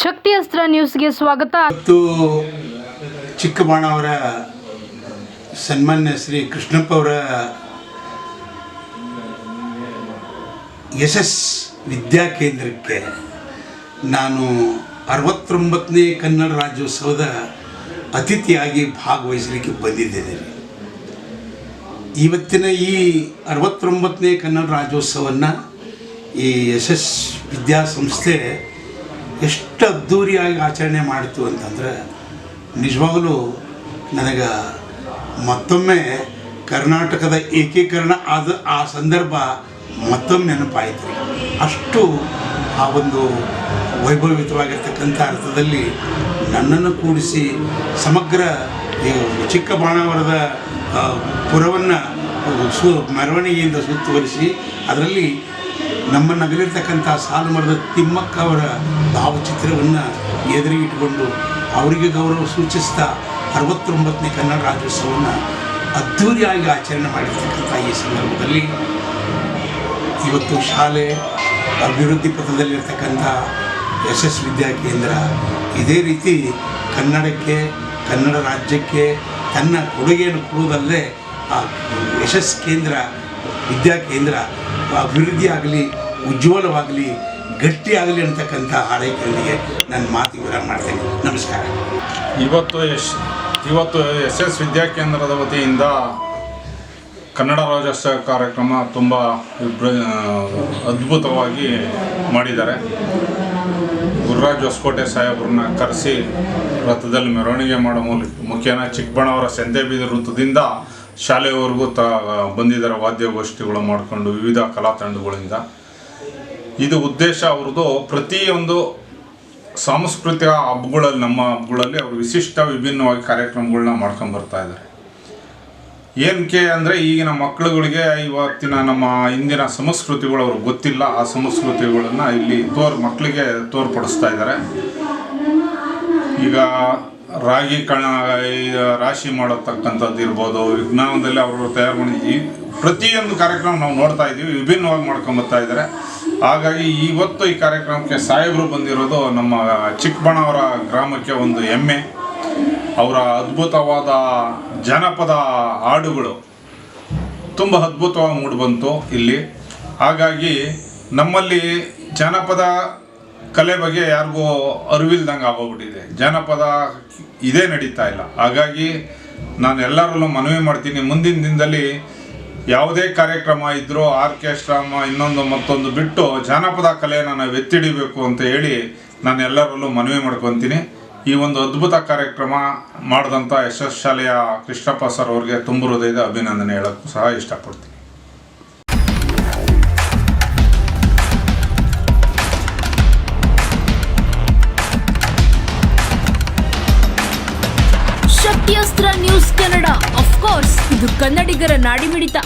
ಶಕ್ತಿ ಅಸ್ತ್ರ ನ್ಯೂಸ್ಗೆ ಸ್ವಾಗತ. ಆಯಿತು ಚಿಕ್ಕಬಾಣ ಅವರ ಸನ್ಮಾನ್ಯ ಶ್ರೀ ಕೃಷ್ಣಪ್ಪ ಅವರ ಯಶಸ್ ವಿದ್ಯಾ ಕೇಂದ್ರಕ್ಕೆ ನಾನು ಅರವತ್ತೊಂಬತ್ತನೇ ಕನ್ನಡ ರಾಜ್ಯೋತ್ಸವದ ಅತಿಥಿಯಾಗಿ ಭಾಗವಹಿಸಲಿಕ್ಕೆ ಬಂದಿದ್ದೇನೆ. ಇವತ್ತಿನ ಈ ಅರವತ್ತೊಂಬತ್ತನೇ ಕನ್ನಡ ರಾಜ್ಯೋತ್ಸವವನ್ನು ಈ ಯಶಸ್ ವಿದ್ಯಾಸಂಸ್ಥೆ ಎಷ್ಟು ಅದ್ಧೂರಿಯಾಗಿ ಆಚರಣೆ ಮಾಡಿತು ಅಂತಂದ್ರೆ ನಿಜವಾಗಲೂ ನನಗೆ ಮತ್ತೊಮ್ಮೆ ಕರ್ನಾಟಕದ ಏಕೀಕರಣ ಆದ ಆ ಸಂದರ್ಭ ಮತ್ತೊಮ್ಮೆ ನೆನಪಾಯಿತು. ಅಷ್ಟು ಆ ಒಂದು ವೈಭವಿತವಾಗಿರ್ತಕ್ಕಂಥ ಅರ್ಥದಲ್ಲಿ ನನ್ನನ್ನು ಕೂಡಿಸಿ ಸಮಗ್ರ ಈ ಚಿಕ್ಕಬಾಣಾವರದ ಆ, ಪುರವನ್ನು ಸು ಮೆರವಣಿಗೆಯಿಂದ ಸುತ್ತುವರಿಸಿ ಅದರಲ್ಲಿ ನಮ್ಮ ಸಾಲು ಮರದ ತಿಮ್ಮಕ್ಕ ಅವರ ಭಾವಚಿತ್ರವನ್ನು ಎದುರಿಗಿಟ್ಟುಕೊಂಡು ಅವರಿಗೆ ಗೌರವ ಸೂಚಿಸ್ತಾ ಅರವತ್ತೊಂಬತ್ತನೇ ಕನ್ನಡ ರಾಜ್ಯೋತ್ಸವವನ್ನು ಅದ್ಧೂರಿಯಾಗಿ ಆಚರಣೆ ಮಾಡಿರ್ತಕ್ಕಂಥ ಈ ಸಂದರ್ಭದಲ್ಲಿ ಇವತ್ತು ಶಾಲೆ ಅಭಿವೃದ್ಧಿ ಪಥದಲ್ಲಿರ್ತಕ್ಕಂಥ ವಿದ್ಯಾ ಕೇಂದ್ರ ಇದೇ ರೀತಿ ಕನ್ನಡಕ್ಕೆ, ಕನ್ನಡ ರಾಜ್ಯಕ್ಕೆ ತನ್ನ ಕೊಡುಗೆಯನ್ನು ಕೊಡುವುದಲ್ಲದೆ ಆ ಯಶಸ್ ಕೇಂದ್ರ ವಿದ್ಯಾ ಕೇಂದ್ರ ಅಭಿವೃದ್ಧಿ ಆಗಲಿ, ಉಜ್ವಲವಾಗಲಿ, ಗಟ್ಟಿಯಾಗಲಿ ಅಂತಕ್ಕಂಥ ಹಾರೈಕೆಯೊಂದಿಗೆ ನನ್ನ ಮಾತು ವಿರಾಮ ಮಾಡ್ತೇನೆ. ನಮಸ್ಕಾರ. ಇವತ್ತು ಯಶ್, ಇವತ್ತು ಎಸ್ ಎಸ್ ವಿದ್ಯಾಕೇಂದ್ರದ ವತಿಯಿಂದ ಕನ್ನಡ ರಾಜ್ಯೋತ್ಸವ ಕಾರ್ಯಕ್ರಮ ತುಂಬ ಅದ್ಭುತವಾಗಿ ಮಾಡಿದ್ದಾರೆ. ಗುರುರಾಜ್ ಹೊಸಕೋಟೆ ಸಾಹೇಬ್ರನ್ನ ಕರೆಸಿ ರಥದಲ್ಲಿ ಮೆರವಣಿಗೆ ಮಾಡೋ ಮೂಲಕ ಮುಖ್ಯನ ಚಿಕ್ಕಬಣ್ಣವರ ಸಂತೆಬೀದಿ ವೃತ್ತದಿಂದ ಶಾಲೆಯವರೆಗೂ ತ, ಬಂದಿದ್ದಾರೆ ವಾದ್ಯಗೋಷ್ಠಿಗಳು ಮಾಡಿಕೊಂಡು ವಿವಿಧ ಕಲಾ ತಂಡಗಳಿಂದ ಇದು ಉದ್ದೇಶ ಅವ್ರದ್ದು ಪ್ರತಿಯೊಂದು ಸಾಂಸ್ಕೃತಿಕ ಹಬ್ಬಗಳಲ್ಲಿ, ನಮ್ಮ ಹಬ್ಬಗಳಲ್ಲಿ ಅವರು ವಿಶಿಷ್ಟ ವಿಭಿನ್ನವಾಗಿ ಕಾರ್ಯಕ್ರಮಗಳನ್ನ ಮಾಡ್ಕೊಂಡು ಬರ್ತಾ ಇದ್ದಾರೆ. ಏನಕ್ಕೆ ಅಂದರೆ ಈಗಿನ ಮಕ್ಕಳುಗಳಿಗೆ ಇವತ್ತಿನ ನಮ್ಮ ಹಿಂದಿನ ಸಂಸ್ಕೃತಿಗಳು ಅವ್ರಿಗೆ ಗೊತ್ತಿಲ್ಲ. ಆ ಸಂಸ್ಕೃತಿಗಳನ್ನು ಇಲ್ಲಿ ತೋರ್ ಮಕ್ಕಳಿಗೆ ತೋರ್ಪಡಿಸ್ತಾ ಇದ್ದಾರೆ. ಈಗ ರಾಗಿ ಕಣ ರಾಶಿ ಮಾಡತಕ್ಕಂಥದ್ದು ಇರ್ಬೋದು, ವಿಜ್ಞಾನದಲ್ಲಿ ಅವರು ತಯಾರು ಮಾಡಿ ಪ್ರತಿಯೊಂದು ಕಾರ್ಯಕ್ರಮ ನಾವು ನೋಡ್ತಾ ಇದ್ದೀವಿ, ವಿಭಿನ್ನವಾಗಿ ಮಾಡ್ಕೊಂಬತ್ತಾ ಇದ್ದಾರೆ. ಹಾಗಾಗಿ ಇವತ್ತು ಈ ಕಾರ್ಯಕ್ರಮಕ್ಕೆ ಸಾಹೇಬರು ಬಂದಿರೋದು ನಮ್ಮ ಚಿಕ್ಕಬಣ್ಣವರ ಗ್ರಾಮಕ್ಕೆ ಒಂದು ಹೆಮ್ಮೆ. ಅವರ ಅದ್ಭುತವಾದ ಜನಪದ ಹಾಡುಗಳು ತುಂಬ ಅದ್ಭುತವಾಗಿ ಮೂಡಿಬಂತು ಇಲ್ಲಿ. ಹಾಗಾಗಿ ನಮ್ಮಲ್ಲಿ ಜನಪದ ಕಲೆ ಬಗ್ಗೆ ಯಾರಿಗೂ ಅರಿವಿಲ್ದಂಗೆ ಆಗೋಗ್ಬಿಟ್ಟಿದೆ. ಜನಪದ ಇದೇ ನಡೀತಾ ಇಲ್ಲ. ಹಾಗಾಗಿ ನಾನು ಎಲ್ಲರಲ್ಲೂ ಮನವಿ ಮಾಡ್ತೀನಿ, ಮುಂದಿನ ದಿನದಲ್ಲಿ ಯಾವುದೇ ಕಾರ್ಯಕ್ರಮ ಇದ್ದರೂ ಆರ್ಕೆಸ್ಟ್ರಾಮ ಇನ್ನೊಂದು ಮತ್ತೊಂದು ಬಿಟ್ಟು ಜಾನಪದ ಕಲೆಯನ್ನು ನಾವು ಎತ್ತಿಡಿಬೇಕು ಅಂತ ಹೇಳಿ ನಾನು ಎಲ್ಲರಲ್ಲೂ ಮನವಿ ಮಾಡ್ಕೊತೀನಿ. ಈ ಒಂದು ಅದ್ಭುತ ಕಾರ್ಯಕ್ರಮ ಮಾಡಿದಂಥ ಯಶಸ್ ಶಾಲೆಯ ಕೃಷ್ಣಪ್ಪ ಸರ್ ಅವ್ರಿಗೆ ತುಂಬ ಹೃದಯದ ಅಭಿನಂದನೆ ಹೇಳೋಕ್ಕೂ ಸಹ ಇಷ್ಟಪಡ್ತೀನಿ. ಇದು ಕನ್ನಡಿಗರ ನಾಡಿಮಿಡಿತ.